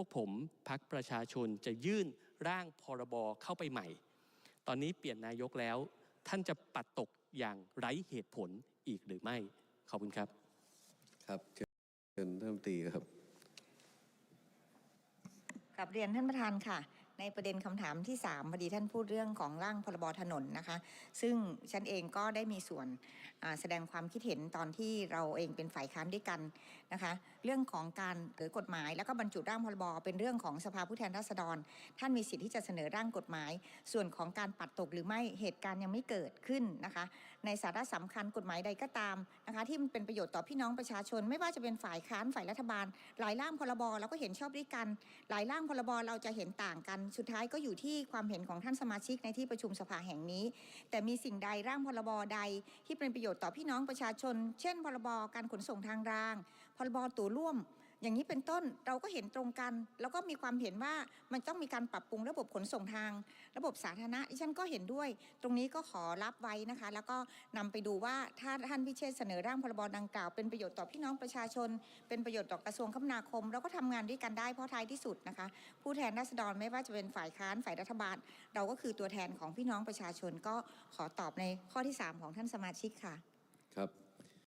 วกผมพักประชาชนจะยื่นร่างพรบเข้าไปใหม่ ตอนนี้เปลี่ยนนายกแล้ว ท่านจะปัดตกอย่างไร้เหตุผลอีกหรือไม่ ขอบคุณครับ ครับเชิญเชิญท่านรัฐมนตรีครับกับเรียนท่านประธานค่ะ ในประเด็นคำถามที่ 3พอดีท่านพูดเรื่องของร่างพรบถนนนะคะ ซึ่งฉันเองก็ได้มีส่วนแสดงความคิดเห็นตอนที่เราเองเป็นฝ่ายค้านด้วยกันนะคะ เรื่องของการเกิดกฎหมาย แล้วก็บรรจุร่างพรบเป็นเรื่องของสภาผู้แทนราษฎร ท่านมีสิทธิ์ที่จะเสนอร่างกฎหมาย ส่วนของการปัดตกหรือไม่เหตุการณ์ยังไม่เกิดขึ้นนะคะ ในสาระสำคัญกฎหมายใดก็ตามนะคะ ที่มันเป็นประโยชน์ต่อพี่น้องประชาชน ไม่ว่าจะเป็นฝ่ายค้านฝ่ายรัฐบาล หลายร่างพรบเราก็เห็นชอบด้วยกัน หลายร่างพรบเราจะเห็นต่างกันสุดท้ายก็อยู่ที่ความเห็นของท่านสมาชิกในที่ประชุมสภาแห่งนี้ แต่มีสิ่งใดร่างพรบใดที่เป็นประโยชน์ต่อพี่น้องประชาชน เช่น พรบการขนส่งทางราง พรบตั๋วร่วม อย่างนี้เป็นต้นเราก็เห็นตรงกัน แล้วก็มีความเห็นว่ามันต้องมีการปรับปรุงระบบขนส่งทาง ระบบสาธารณะดิฉันก็เห็นด้วย ตรงนี้ก็ขอรับไว้นะคะ แล้วก็นำไปดูว่าถ้าท่านพิเชษเสนอร่างพรบดังกล่าวเป็นประโยชน์ต่อพี่น้องประชาชน เป็นประโยชน์ต่อกระทรวงคมนาคม เราก็ทำงานด้วยกันได้เพราะท้ายที่สุดนะคะ ผู้แทนราษฎรไม่ว่าจะเป็นฝ่ายค้านฝ่ายรัฐบาล เราก็คือตัวแทนของพี่น้องประชาชนก็ขอตอบในข้อที่ 3 ของท่านสมาชิกค่ะ ครับ